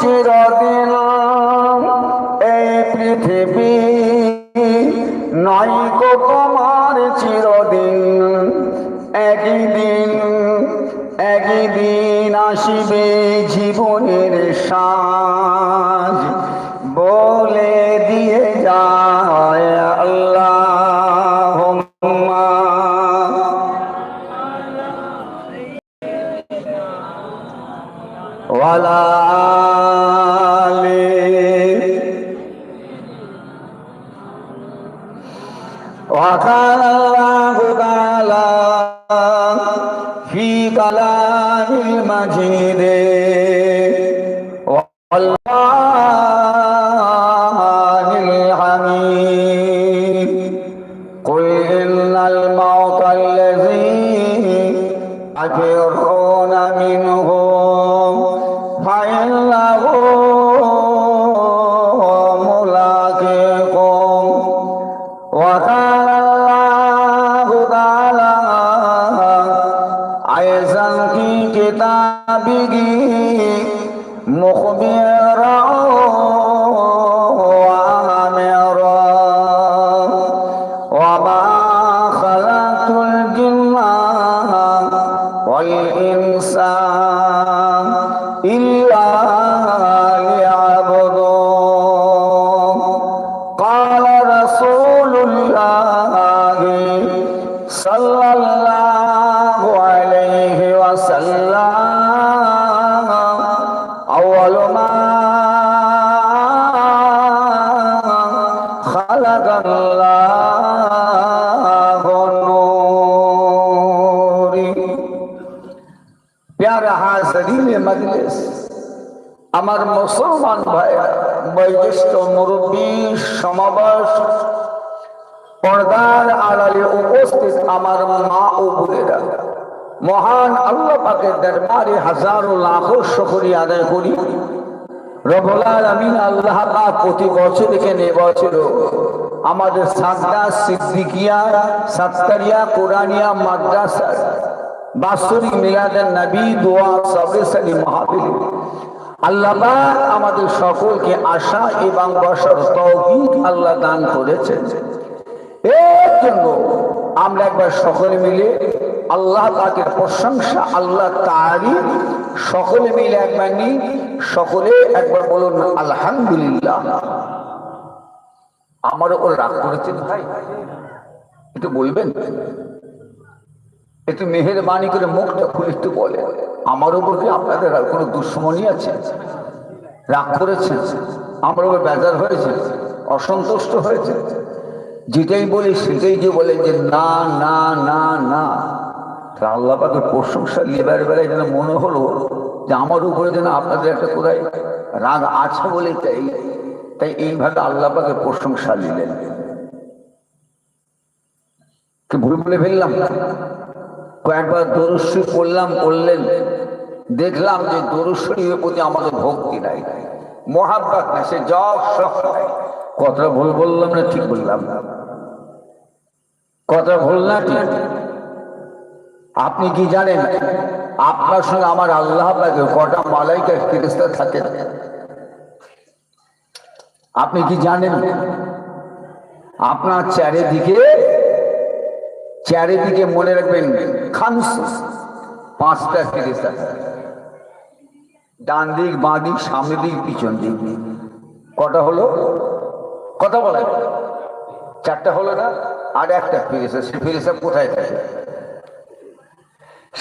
চিরদিন وقال الله تعالى في كلام المجيد والقرآن الحميد قل إن الموت الذي تفرون منه فإنه ملاقيكم وقال كتابه مخبرا وآمرا وما خلقت الجن والإنس إلا ليعبدون قال رسول الله صلى الله মুসলমান ভাইরা মুরব্বী সমাবেশ পর্দার আড়ালে উপস্থিত আমার মা ও বোনেরা। মহান আল্লাহ পাকের দরবারে হাজারো লাখো শকরি আদায় করি। রবলাল আমিন আল্লাহ পাক প্রতি বছর এখানে বছর আমাদের সাতটা সিদ্দিকিয়া, সাতকারিয়া, কোরআনিয়া মাদ্রাসার বাৎসরিক মিলাদের নবী দোয়া, সবে সালি আল্লাহ আমাদের সকলকে আশা এবং বসার তৌফিক আল্লাহ দান করেছেন। এর জন্য আমরা একবার সকলে মিলে আল্লাহ পাকের প্রশংসা, আল্লাহ তারি সকলে মিলে একবার নি সকলে একবার বলুন আলহামদুলিল্লাহ। আমার ওপর রাগ করেছেন ভাই? একটু বলবেন? একটু মেহেরবানি করে মুখটা খুলে একটু বলে, আমার উপর কি আপনাদের আর কোনো দুশ্মনী আছে? রাগ করেছেন আমার উপর বেজার হয়েছে? অসন্তুষ্ট হয়েছে? যেটাই বলি সেটাই যে বলে যে না না না না। তা আল্লাহ পাকে প্রশংসা লেবার বেলায় যেন মনে হলো যে আমার উপরে যেন আপনাদের একটা কোথায় রাগ আছে বলে তাই তাই এইভাবে আল্লাহ পাকে প্রশংসা নিলেন। কি ভুল বলে ফেললাম? কয়েকবার দরস্বী পড়লাম পড়লেন দেখলাম যে দরস্বরীর প্রতি আমাদের ভক্তি নাই। মহাব্বাত না সে জব সব নাই। কথাটা ভুল বললাম না, ঠিক বললাম না। কথা ভুল না, ঠিক। আপনি কি জানেন, আপনার সঙ্গে আমার আল্লাহ পাকে কটা মালাইকা ফেরিস্তা থাকে আপনি কি জানেন, আপনার চারিদিকে চারিদিকে মনে রাখবেন খামস পাঁচটা ফেরিস্তা থাকে। ডান দিক, বাঁ দিক সামনে দিক, পিছন দিক। কটা হলো? কথা বলে চারটা হলো না, আর একটা ফেরিস্তা সেই ফেরিস্তা কোথায় থাকে?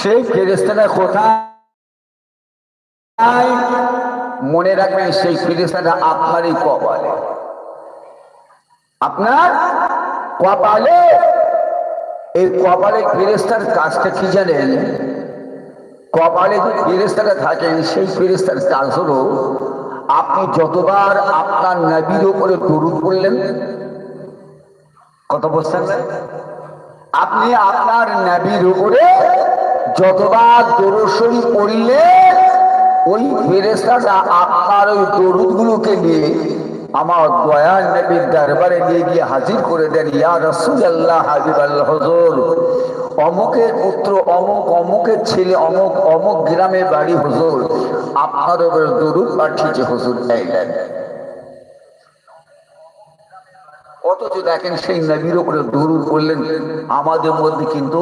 সেই ফেরিস্তাটা কোথায়? মনে রাখবেন, সেই ফেরিস্তাটা আপনারই কপালে। আপনার কপালে এই কপালে ফেরেস্তার কাজটা কি জানেন কপালে যে ফেরেস্তাটা থাকেন, সেই ফেরেস্তার কাজ হলো, আপনি যতবার আপনার নবীর উপরে দরুদ পড়লেন কত বলছেন না? আপনি আপনার নবীর উপরে যতবার দরসরি পড়লে ওই ফেরেস্তাটা আপনার ওই দরুদগুলোকে নিয়ে আমার দয়ার নবীর দরবারে নিয়ে গিয়ে হাজির করে দেন, ইয়া রসুল আল্লাহ হাবিব আল্লাহ হজুর। অমুকের পুত্র, অমুক, অমুকের ছেলে, অমুক অমুক গ্রামে বাড়ি, হুজুর, আপনার উপরে দরুদ পাঠিয়েছে হুজুর চাইলেন অথচ দেখেন সেই নবীর উপরে দরুদ বললেন আমাদের মধ্যে কিন্তু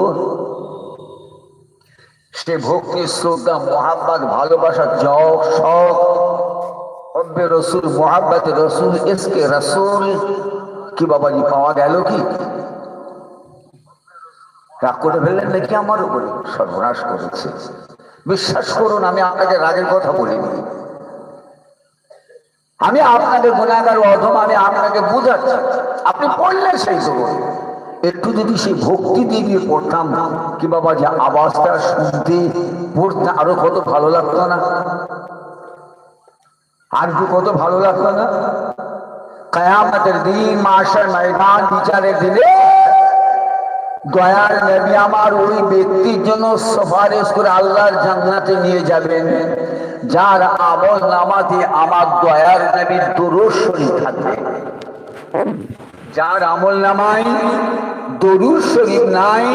সে ভক্তি শ্রদ্ধা, মহাব্বাত ভালোবাসা জগ, শখ হব্বে রসুল মোহাব্বত রসুল, এসকে রসুল, কি বাবাজি, পাওয়া গেল কি? রাগ করে ফেললেন নাকি আমার উপরে? সর্বনাশ করেছে। বিশ্বাস করুন, আমি আপনাকে রাগের কথা বলিনি। আমি আপনাকে গুণাগার অধম, আমি আপনাকে বুঝাচ্ছি। আপনি পড়লেন সেই খবর একটু যদি সেই ভক্তি দিয়ে দিয়ে পড়তাম, কি বাবা যে আওয়াজটা শুনতে, পড়তে আরও কত ভালো লাগতো না? আর কি কত ভালো লাগতো না? কয়ামতের দিন মাসের ময়দান বিচারের দিনে দয়ার নবী আমার ওই ব্যক্তির জন্য সুপারিশ করে আল্লাহর জান্নাতে নিয়ে যাবেন। যার আমল নামাতে আমার দয়ার নবীর দরুদ থাকবে যার আমল নামাই দরুদ শরীফ নাই,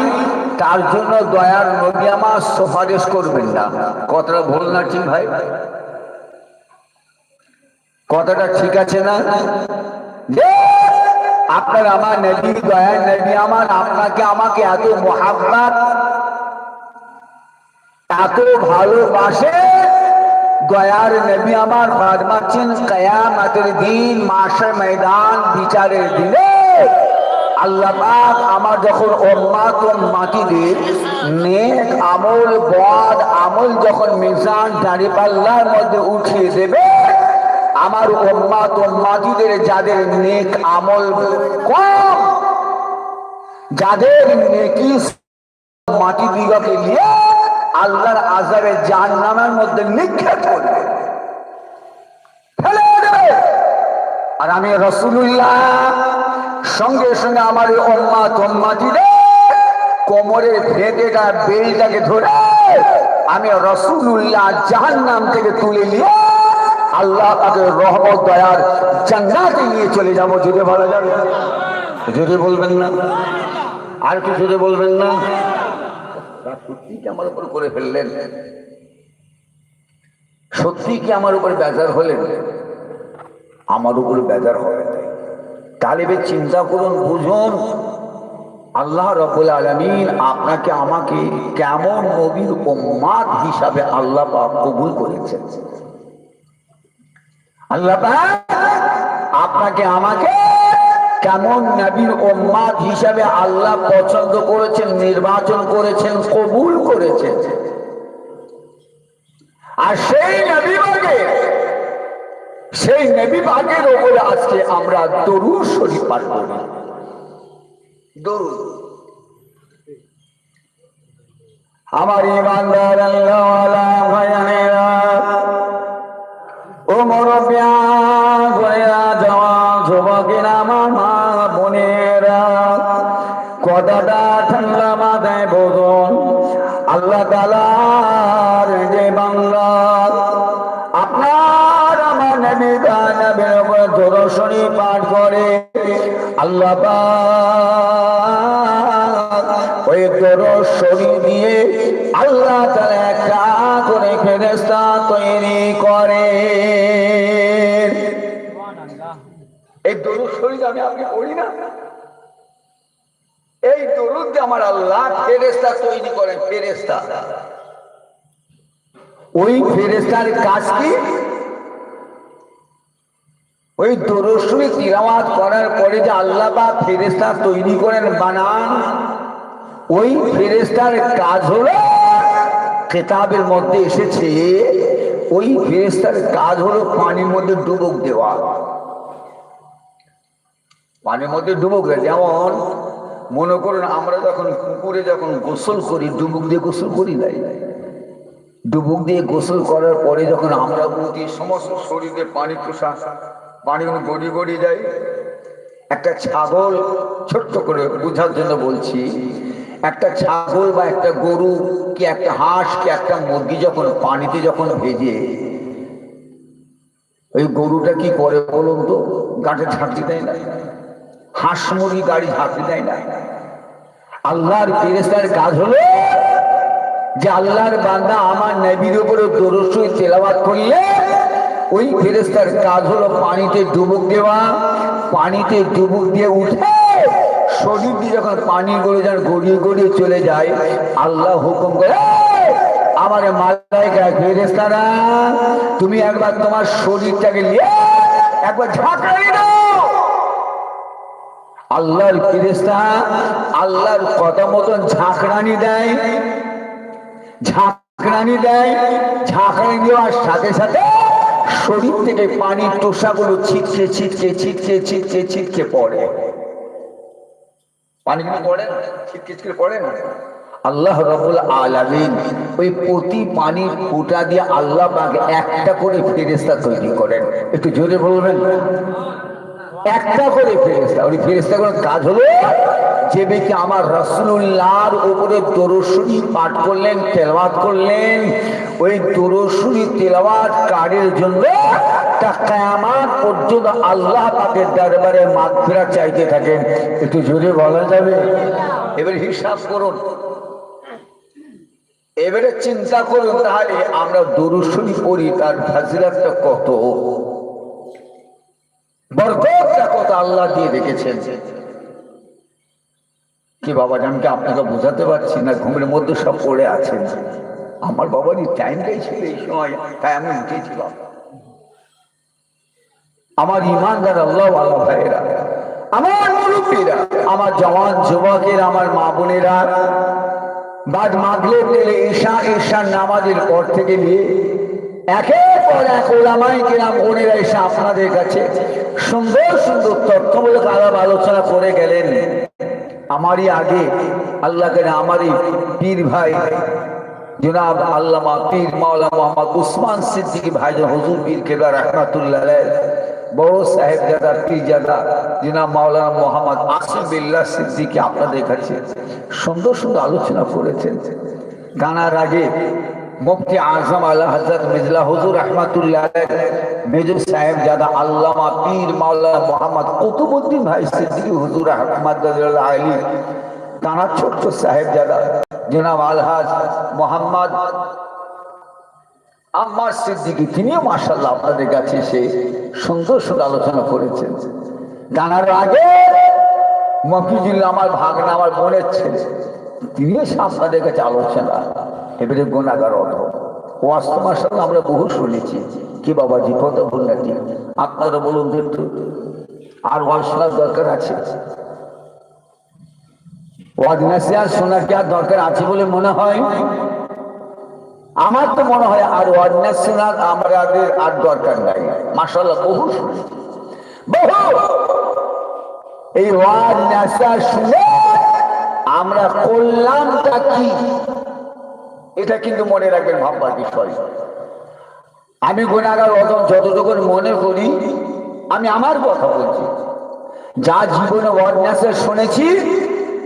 তার জন্য দয়ার নবী আমার সুপারিশ করবেন না। কথাটা ভুল না, ঠিক ভাই? কথাটা ঠিক আছে না? আপনার আমার নবী দয়ার নবী, আমার আপনাকে, আমাকে এত মহাব্বাত, এত ভালোবাসে? দয়ার নবী আমার ফরমাচ্ছেন কয়ামতের দিন মাসের ময়দান বিচারের দিনে। আল্লাহ আমার যখন উম্মাত উম্মাতিদের নেক আমল, বদ আমল যখন মিজান দাঁড়ি পাল্লার মধ্যে উঠিয়ে দেবে আমার উম্মাত উম্মাতিদের যাদের নেক আমল কম, যাদের নেকি মাটি দিগকে নিয়ে আল্লাহর আজারে জান নামের মধ্যে নিক্ষেপ করবে। আর আমি রসুল্লাহ সঙ্গে সঙ্গে আমার অম্মা তম্মা দিলে কোমরের ফেটেটা বেলটাকে ধরে আমি রসুল্লাহ জাহান নাম থেকে তুলে নিয়ে আল্লাহ তাকে রহমত, দয়ার জান্নাতে নিয়ে চলে যাব জুড়ে ভালো যাবে জুড়ে বলবেন না, আর কিছু বলবেন না সত্যি কি আমার উপর করে ফেললেন? সত্যি কি আমার উপর বেজার হলেন? আমার উপর বেজার হবে। তালিবে চিন্তা করুন, বুঝুন, আল্লাহ রবুল আলমিন আপনাকে আমাকে কেমন নবীর উম্মাদ হিসাবে আল্লাহ পাক কবুল করেছেন। আল্লাহ আপনাকে আমাকে কেমন নবীর উম্মাদ হিসাবে আল্লাহ পছন্দ করেছেন, নির্বাচন করেছেন, কবুল করেছেন। আর সেই নবী বাগে, সেই নবী বাগের ওপরে আজকে আমরা দরুদ শরীফ পাঠ করি দরুদ। আমার ইমানদার আল্লাহ ভাইয়ানেরা পাক ওই দিয়ে আল্লাহ একটা করে ফেরেস্তা তৈরি করে এই দরুদ শরীর আমি আপনি পড়ি না? এই দরুদ আমার আল্লাহ ফেরেস্তা তৈরি করেন ফেরেস্তা ওই ফেরেস্তার কাজ কি? ওই দরুদ তিলাওয়াত করার পরে যে আল্লাহ বা ফেরেস্তা তৈরি করেন বানান, ওই ফেরেস্তার কাজ হলো কেতাবের মধ্যে এসেছে, ওই ফেরেস্তার কাজ হলো পানির মধ্যে ডুবক দেওয়া। পানির মধ্যে ডুবুক দেয় যেমন মনে করুন আমরা যখন পুকুরে যখন গোসল করি, ডুবুক দিয়ে গোসল করি নাই। ডুবুক দিয়ে গোসল করার পরে যখন আমরা সমস্ত শরীরে পানি পোষা পানি গড়ি গড়ি যায় একটা ছাগল ছোট্ট করে বোঝার জন্য বলছি, একটা ছাগল বা একটা গরু কি একটা হাঁস কি একটা মুরগি যখন পানিতে যখন ভেজে, ওই গরুটা কি করে বলুন তো? গাঁটে ঝাঁকি দেয় না, হাঁস মুরগি গাড়ি ঝাঁকি দেয় না। আল্লাহর ফেরেস্তার কাজ হলো যে আল্লাহর বান্দা আমার নবীর উপরে দরসই তেলাওয়াত করলে ওই ফেরেস্তার কাজ হলো পানিতে ডুবুক দেওয়া। পানিতে ডুবুক দিয়ে উঠে শরীর দিয়ে যখন পানি গড়ে যান গড়িয়ে গড়িয়ে চলে যায় আল্লাহ হুকুম করে "এই, আমার মালাইকা ফেরেস্তারা তুমি একবার তোমার শরীরটাকে নিয়ে একবার ঝাঁকাই দাও আল্লাহর ফেরেস্তা আল্লাহর কথা মতন ঝাঁকড়ানি দেয় ঝাঁকড়ানি দেয় ঝাঁকড়ানি দেওয়ার সাথে সাথে শরীর থেকে পানির টোসাগুলো ছিটকে ছিটকে ছিটকে ছিটকে ছিটকে পড়ে। পানিগুলো পড়ে? না ছিটকে ছিটকে পড়ে? না আল্লাহ রবুল আলামিন ওই প্রতি পানির ফুটা দিয়ে আল্লাহ একটা করে ফেরেস্তা তৈরি করেন। একটু জোরে বলবেন? একটা করে ফেরেস্তা ওই ফেরেস্তাগুলোর কাজ হলো যে ব্যক্তি আমার রসুল্লাহর উপরে দরশুরি পাঠ করলেন, তেলাওয়াত করলেন, ওই দরশুরি তেলাওয়াত কারের জন্য তা পর্যন্ত আল্লাহ পাকের দরবারে মাগফিরা চাইতে থাকেন। একটু জোরে বলা যাবে? এবার হিসাব করুন। এবারে চিন্তা করুন তাহলে আমরা দরশুরি পড়ি, তার ফাজিলাতটা কত? আল্লাহ দিয়ে রেখেছেন। কি বাবা আমি কি আপনাকে বোঝাতে পারছি না? ঘুমের মধ্যে সব পড়ে আছেন। আমার টাইমটাই ছিল এই সময়, তাই আমি উঠেছিলাম। আমার ইমানদার আল্লাহ আল্লাহ ভাইয়েরা, আমার মুরব্বীরা, আমার জওয়ান যুবকের, আমার মা বোনেরা, বাদ মাগলে তেলে ঈশা ঈশার নামাজের পর থেকে নিয়ে একের আপনাদের কাছে সুন্দর সুন্দর আলোচনা আপনাদের কাছে সুন্দর সুন্দর আলোচনা করেছেন। গানার আগে মুফতি আজম আল্লাহ হজরত মিজলা হুজুর রহমাতুল্লাহ মেজর সাহেব জাদা আল্লামা পীর মাওলানা মোহাম্মদ কুতুবুদ্দিন ভাই সিদ্দিকী হুজুর রহমাতুল্লাহ আলী তারা ছোট্ট সাহেব জাদা জনাব আলহাজ মোহাম্মদ আম্মার সিদ্দিকি, তিনিও মার্শাল্লাহ আপনাদের কাছে এসে সুন্দর সুন্দর আলোচনা করেছেন। গানার আগে মফিজুল আমার ভাগনা, আমার বোনের ছেলে। কাছে আলোচনা, এবারে গোনাগার ওয়াজ তো মার্শাল্লাহ আমরা বহু শুনেছি। কি কত ভুল নাকি? আপনারা বলুন আর ওয়াজ দরকার আছে? কি আর দরকার আছে বলে মনে হয়? আমার তো মনে হয় আর ওয়াদনাস শোনার আমাদের আর দরকার নাই। মাসাল্লাহ বহু বহু! এই ওয়াদনাসিয়া শুনে আমরা করলামটা কি? এটা কিন্তু মনে রাখবেন ভাববার বিষয়। আমি গুণাগার অদম যতটুকু মনে করি, আমি আমার কথা বলছি। যা জীবনে ওয়ার্ডনেসের শুনেছি,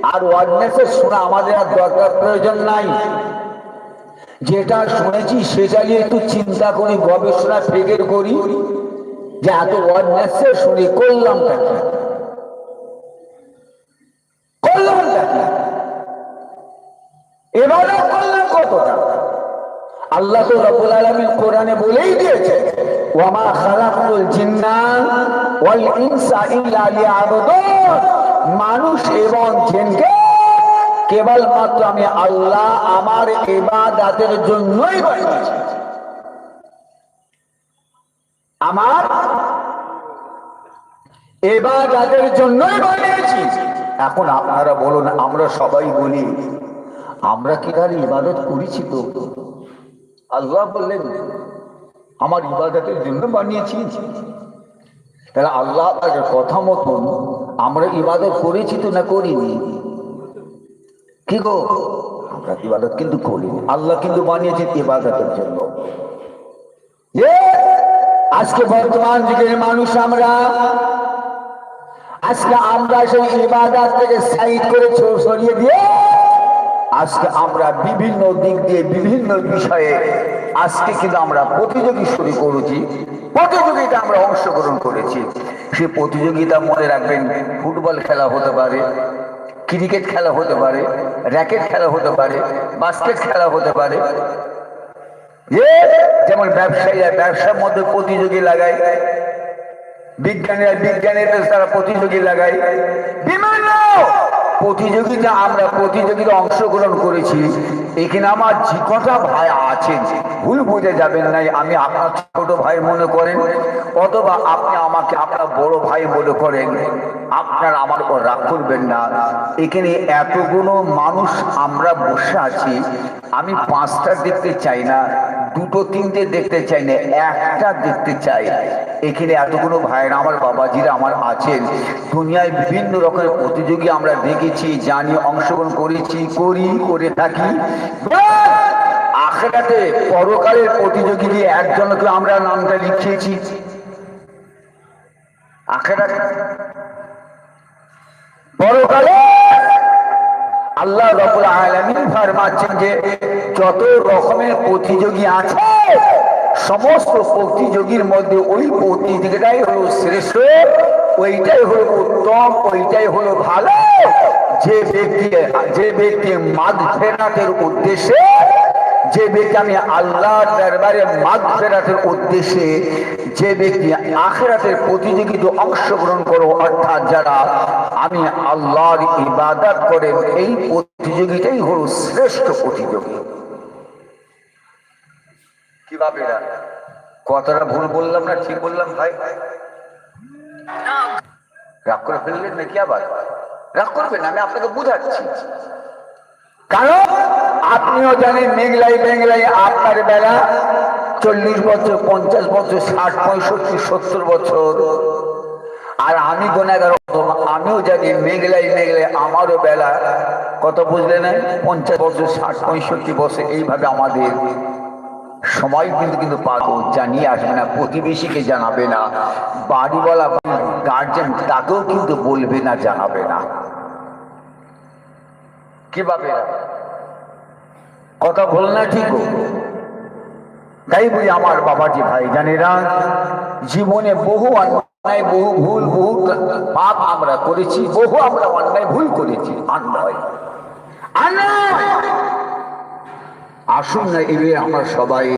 আর ওয়ার্ডনেসের শোনা আমাদের আর দরকার প্রয়োজন নাই। যেটা শুনেছি, সেটা নিয়ে একটু চিন্তা করি, গবেষণা, ফিকির করি, যে এত ওয়ার্ডনেসের শুনি করলামটা কি? এবারে করলাম কতটা? আল্লাহ তো রব্বুল আলামিন কোরআনে বলেই দিয়েছে ওয়াল ইনসা ইল্লা লিয়াবুদুন। মানুষ এবং জিনকে কেবলমাত্র আমি আল্লাহ আমার ইবাদতের জন্যই বানিয়েছি। আমার ইবাদতের জন্যই বানিয়েছি। এখন আপনারা বলুন, আমরা সবাই বলি আমরা কি তার ইবাদত করেছি তো? আল্লাহ বললেন, আমার ইবাদতের জন্য বানিয়েছি তাহলে আল্লাহ কথা মতন আমরা ইবাদত করেছি তো না করিনি? কি গো? আমরা ইবাদত কিন্তু করিনি। আল্লাহ কিন্তু বানিয়েছি ইবাদতের জন্য। আজকে বর্তমান যুগের মানুষ আমরা, আজকে আমরা সেই ইবাদত থেকে সাইড করে সরিয়ে দিয়ে আজকে আমরা বিভিন্ন দিক দিয়ে বিভিন্ন বিষয়ে আজকে কিন্তু আমরা প্রতিযোগী শুরু করেছি। প্রতিযোগিতা আমরা অংশগ্রহণ করেছি। সে প্রতিযোগিতা মনে রাখবেন, ফুটবল খেলা হতে পারে, ক্রিকেট খেলা হতে পারে, র্যাকেট খেলা হতে পারে, বাস্কেট খেলা হতে পারে। যেমন ব্যবসায়ীরা ব্যবসার মধ্যে প্রতিযোগী লাগায়, বিজ্ঞানীরা বিজ্ঞানের তারা প্রতিযোগী লাগায়। বিভিন্ন প্রতিযোগিতা আমরা প্রতিযোগিতা অংশগ্রহণ করেছি। এখানে আমার যে কটা ভাই আছেন, ভুল বুঝে যাবেন নাই, আমি আপনার ছোট ভাই মনে করেন, অথবা আপনি আমাকে আপনার বড় ভাই মনে করেন, আপনার আমার উপর রাগ করবেন না। এখানে এতগুলো মানুষ আমরা বসে আছি, আমি পাঁচটা দেখতে চাই না দুটো তিনটে দেখতে চাই না, একটা দেখতে চাই। এখানে এতগুলো ভাইয়েরা আমার বাবাজিরা আমার আছেন। দুনিয়ায় বিভিন্ন রকমের প্রতিযোগী আমরা দেখেছি জানি অংশগ্রহণ করেছি, করি, করে থাকি। আখেরাতে পরকালের প্রতিযোগী দিয়ে একজনকে আমরা নামটা লিখিয়েছি। আখেরাতে পরকালে আল্লাহ রবুল আলমিন ফরমাচ্ছেন যে যত রকমের প্রতিযোগী আছে, সমস্ত প্রতিযোগীর মধ্যে ওই প্রতিযোগিতাই হলো শ্রেষ্ঠ, ওইটাই হলো উত্তম, ওইটাই হলো ভালো। যে ব্যক্তি যে ব্যক্তি মাঘ ফেরাতের উদ্দেশ্যে যে ব্যক্তি আমি আল্লাহর দরবারে মাঘ ফেরাতের উদ্দেশ্যে যে ব্যক্তি আখেরাতের প্রতিযোগিতা অংশগ্রহণ করো, অর্থাৎ যারা আমি আল্লাহর ইবাদত করে, এই প্রতিযোগিতাই হলো শ্রেষ্ঠ প্রতিযোগী। কীভাবে না কতটা ভুল বললাম না, ঠিক বললাম ভাই? রাগ করে ফেললেন নাকি আবার? রাগ করবেন, আমি আপনাকে বুঝাচ্ছি। কারণ আপনিও জানেন মেঘলাই মেঘলাই আপনার বেলা চল্লিশ বছর, পঞ্চাশ বছর, ষাট, পঁয়ষট্টি, সত্তর বছর। আর আমি গোনাগার আমিও জানি মেঘলাই মেঘলাই আমারও বেলা। কত বুঝলে না? পঞ্চাশ বছর, ষাট, পঁয়ষট্টি বছর, এইভাবে আমাদের। সময় কিন্তু কিন্তু পাগল, জানিয়ে আসবে না, প্রতিবেশীকে জানাবে না। বাড়িওয়ালা গার্জেন তাকেও কিন্তু বলবে না, জানাবে না। কীভাবে? কথা বল না ঠিক তাই বলি আমার বাবাজি ভাই জানেরা, জীবনে বহু অন্যায়, বহু ভুল, বহু পাপ আমরা করেছি, বহু আমরা অন্যায়, ভুল করেছি। অন্যায়। আসুন না এবার আমরা সবাই